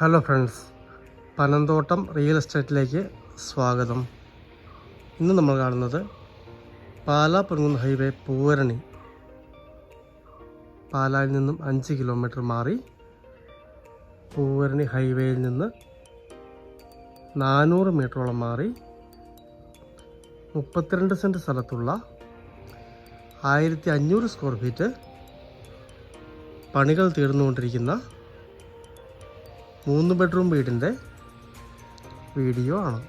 Hello friends Panamthottam real എസ്റ്റേറ്റിലേക്ക് സ്വാഗതം. ഇന്ന് നമ്മൾ കാണുന്നത് പാലാ പൊൻകുന്ന് ഹൈവേ പൂവരണി. പാലായിൽ നിന്നും അഞ്ച് കിലോമീറ്റർ മാറി പൂവരണി ഹൈവേയിൽ നിന്ന് നാനൂറ് മീറ്ററോളം മാറി മുപ്പത്തിരണ്ട് സെന്റ് സ്ഥലത്തുള്ള ആയിരത്തി അഞ്ഞൂറ് സ്ക്വയർ ഫീറ്റ് പണികൾ തീർന്നുകൊണ്ടിരിക്കുന്ന മൂന്ന് ബെഡ്റൂം വീടിന്റെ വീഡിയോ ആണ്.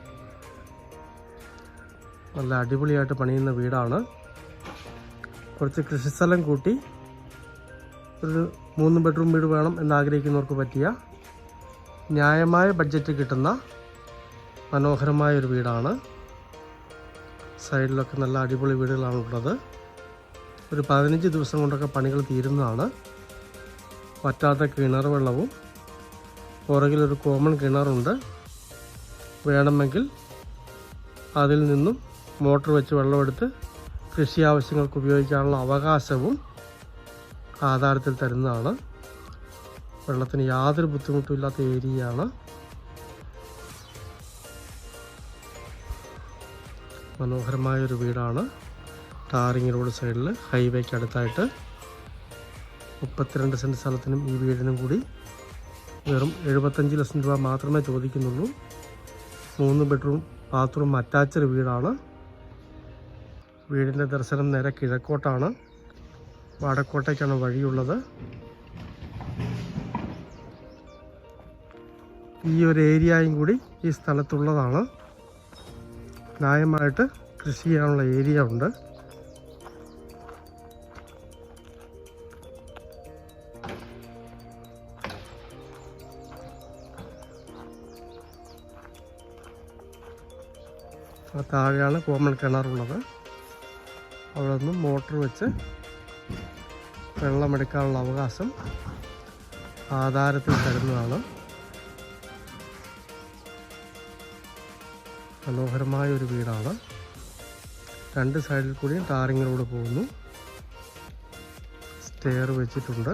നല്ല അടിപൊളിയായിട്ട് പണിയുന്ന വീടാണ്. കുറച്ച് കൃഷിസ്ഥലം കൂട്ടി ഒരു മൂന്ന് ബെഡ്റൂം വീട് വേണം എന്നാഗ്രഹിക്കുന്നവർക്ക് പറ്റിയ ന്യായമായ ബഡ്ജറ്റ് കിട്ടുന്ന മനോഹരമായ ഒരു വീടാണ്. സൈഡിലൊക്കെ നല്ല അടിപൊളി വീടുകളാണുള്ളത്. ഒരു പതിനഞ്ച് ദിവസം കൊണ്ടൊക്കെ പണികൾ തീരുന്നതാണ്. വറ്റാത്ത കിണർ വെള്ളവും പുറകിലൊരു കോമൺ കിണറുണ്ട്. വേണമെങ്കിൽ അതിൽ നിന്നും മോട്ടർ വെച്ച് വെള്ളമെടുത്ത് കൃഷി ആവശ്യങ്ങൾക്ക് ഉപയോഗിക്കാനുള്ള അവകാശവും ആധാരത്തിൽ തരുന്നതാണ്. വെള്ളത്തിന് യാതൊരു ബുദ്ധിമുട്ടും ഇല്ലാത്ത ഏരിയയാണ്. മനോഹരമായൊരു വീടാണ്. ടാറിങ് റോഡ് സൈഡിൽ ഹൈവേക്ക് അടുത്തായിട്ട് മുപ്പത്തിരണ്ട് സെന്റ് സ്ഥലത്തിനും ഈ വീടിനും കൂടി വെറും എഴുപത്തഞ്ച് ലക്ഷം രൂപ മാത്രമേ ചോദിക്കുന്നുള്ളൂ. മൂന്ന് ബെഡ്റൂം ബാത്റൂം അറ്റാച്ച്ഡ് വീടാണ്. വീടിന്റെ ദർശനം നേരെ കിഴക്കോട്ടാണ്. വാടക്കോട്ടേക്കാണ് വഴിയുള്ളത്. ഈ ഒരു ഏരിയയും കൂടി ഈ സ്ഥലത്തുള്ളതാണ്. ന്യായമായിട്ട് കൃഷി ചെയ്യാനുള്ള ഏരിയ ഉണ്ട്. ആ താഴെയാണ് കോമൺ കിണറുള്ളത്. അവിടെ നിന്നും മോട്ടർ വെച്ച് വെള്ളമെടുക്കാനുള്ള അവകാശം ആധാരത്തിൽ തരുന്നതാണ്. മനോഹരമായ ഒരു വീടാണ്. രണ്ട് സൈഡിൽ കൂടിയും ടാറിങ് റോഡ് പോകുന്നു. സ്റ്റെയർ വെച്ചിട്ടുണ്ട്.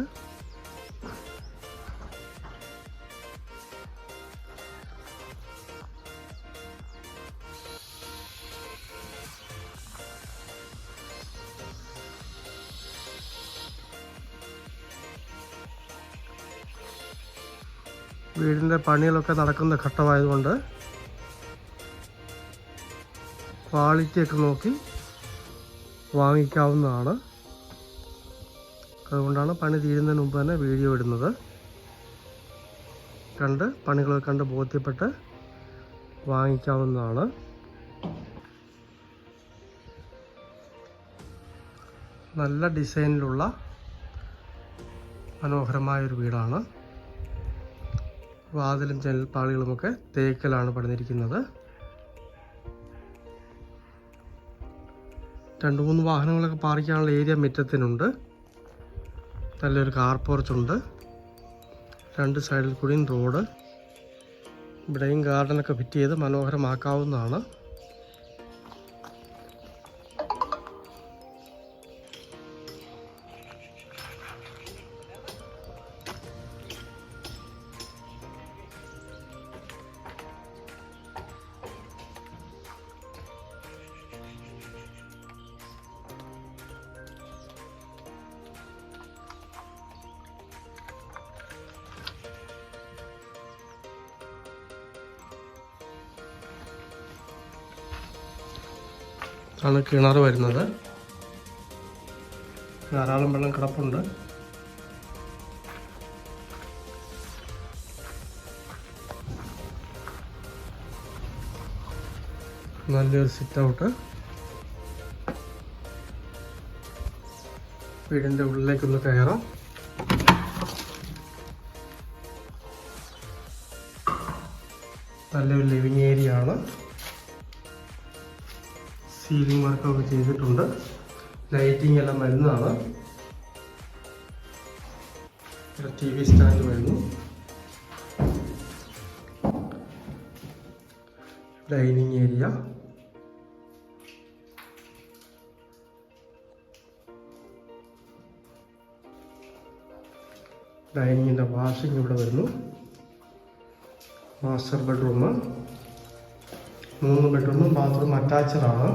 വീടിന്റെ പണികളൊക്കെ നടക്കുന്ന ഘട്ടമായതുകൊണ്ട് ക്വാളിറ്റിയൊക്കെ നോക്കി വാങ്ങിക്കാവുന്നതാണ്. അതുകൊണ്ടാണ് പണി തീരുന്നതിന് മുമ്പ് തന്നെ വീഡിയോ ഇടുന്നത്. കണ്ട് പണികളൊക്കെ കണ്ട് ബോധ്യപ്പെട്ട് വാങ്ങിക്കാവുന്നതാണ്. നല്ല ഡിസൈനിലുള്ള മനോഹരമായൊരു വീടാണ്. വാതിലും ജനൽപ്പാളികളുമൊക്കെ തേക്കലാണ് പണിതിരിക്കുന്നത്. രണ്ട് മൂന്ന് വാഹനങ്ങളൊക്കെ പാർക്കാനുള്ള ഏരിയ മുറ്റത്തിനുണ്ട്. നല്ലൊരു കാർ പോർച്ചുണ്ട് രണ്ട് സൈഡിൽ കൂടിയും റോഡ്. ഇവിടെയും ഗാർഡനൊക്കെ ഫിറ്റ് ചെയ്ത് മനോഹരമാക്കാവുന്നതാണ്. ആണ് കിണർ വരുന്നത്. ധാരാളം വെള്ളം കിടപ്പുണ്ട്. നല്ലൊരു സിറ്റ് ഔട്ട് വീടിന്റെ ഉള്ളിലേക്കൊന്ന് കയറാം. നല്ലൊരു ലിവിങ് ഏരിയ ആണ്. സീലിംഗ് വർക്കൊക്കെ ചെയ്തിട്ടുണ്ട്. ലൈറ്റിംഗ് എല്ലാം വരുന്നതാണ്. ടി വി സ്റ്റാൻഡ് വരുന്നു. Dining area. ഡൈനിങ്ങിന്റെ വാഷിംഗ് ഇവിടെ വരുന്നു. Master bedroom. മൂന്ന് ബെഡ്റൂമും ബാത്റൂം അറ്റാച്ച്ഡ് ആണ്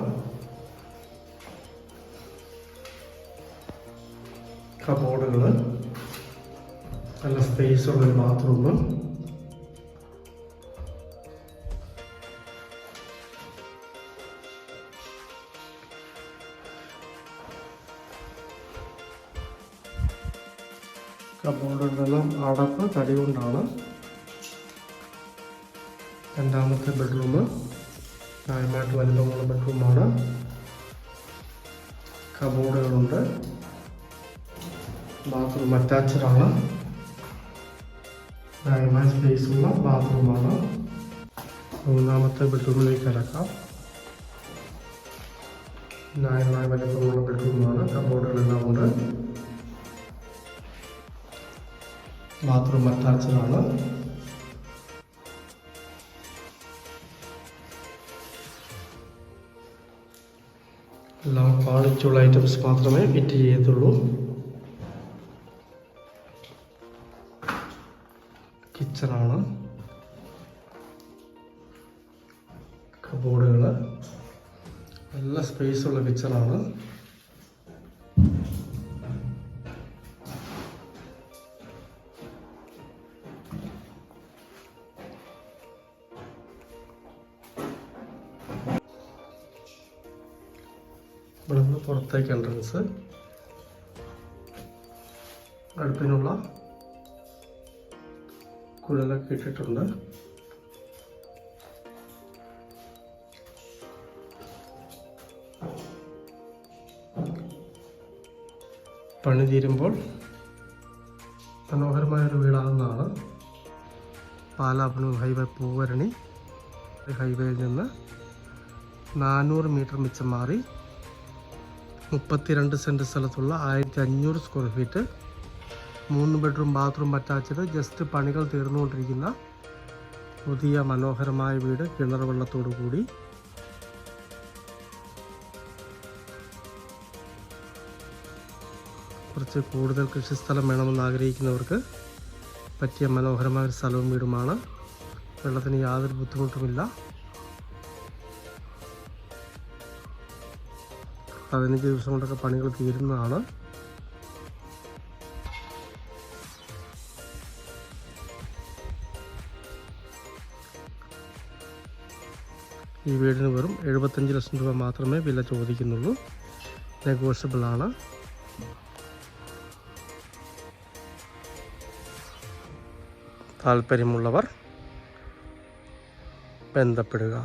കബോർഡുകൾ നല്ല സ്പേസ് ഉള്ളൊരു ബാത്റൂം. കബോർഡുകളെല്ലാം അടപ്പ് തടി കൊണ്ടാണ്. രണ്ടാമത്തെ ബെഡ്റൂം. ന്യായമായിട്ട് വലിപ്പമുള്ള ബെഡ്റൂമാണ് കബോർഡുകളുണ്ട്. ബാത്റൂം അറ്റാച്ചഡാണ്. ന്യായമായ സ്പേസുള്ള ബാത്റൂമാണ്. മൂന്നാമത്തെ ബെഡ്റൂമിലേക്ക് കിടക്കാം. ന്യായമായ വലുപ്പമുള്ള ബെഡ്റൂമാണ്. കബോർഡുകളെല്ലാം ഉണ്ട്. ബാത്റൂം അറ്റാച്ച്ഡ് എല്ലാം ക്വാളിറ്റിയുള്ള ഐറ്റംസ് മാത്രമേ ഫിറ്റ് ചെയ്യത്തുള്ളൂ. കിച്ചണാണ് കബോർഡുകൾ നല്ല സ്പേസുള്ള കിച്ചണാണ് പുറത്തേക്ക് എൻട്രൻസ് അടുപ്പിനുള്ള കുഴലൊക്കെ ഇട്ടിട്ടുണ്ട്. പണി തീരുമ്പോൾ മനോഹരമായൊരു വീടാകുന്നതാണ് പാലാപ്പണൂർ ഹൈവേ പൂവരണി. ഹൈവേയിൽ നിന്ന് നാനൂറ് മീറ്റർ മിച്ചം മാറി മുപ്പത്തിരണ്ട് സെന്റ് സ്ഥലത്തുള്ള ആയിരത്തി അഞ്ഞൂറ് സ്ക്വയർ ഫീറ്റ് മൂന്ന് ബെഡ്റൂം ബാത്റൂം അറ്റാച്ച്ഡ് ജസ്റ്റ് പണികൾ തീർന്നുകൊണ്ടിരിക്കുന്ന പുതിയ മനോഹരമായ വീട് കിണർ വെള്ളത്തോടു കൂടി. കുറച്ച് കൂടുതൽ കൃഷിസ്ഥലം വേണമെന്ന് ആഗ്രഹിക്കുന്നവർക്ക് പറ്റിയ മനോഹരമായ ഒരു സ്ഥലവും വീടുമാണ്. വെള്ളത്തിന് യാതൊരു ബുദ്ധിമുട്ടുമില്ല. പതിനഞ്ച് ദിവസം കൊണ്ടൊക്കെ പണികൾ തീരുന്നതാണ്. ഈ വീടിന് വെറും എഴുപത്തഞ്ച് ലക്ഷം രൂപ മാത്രമേ വില ചോദിക്കുന്നുള്ളൂ. നെഗോഷ്യബിൾ ആണ്. താല്പര്യമുള്ളവർ ബന്ധപ്പെടുക.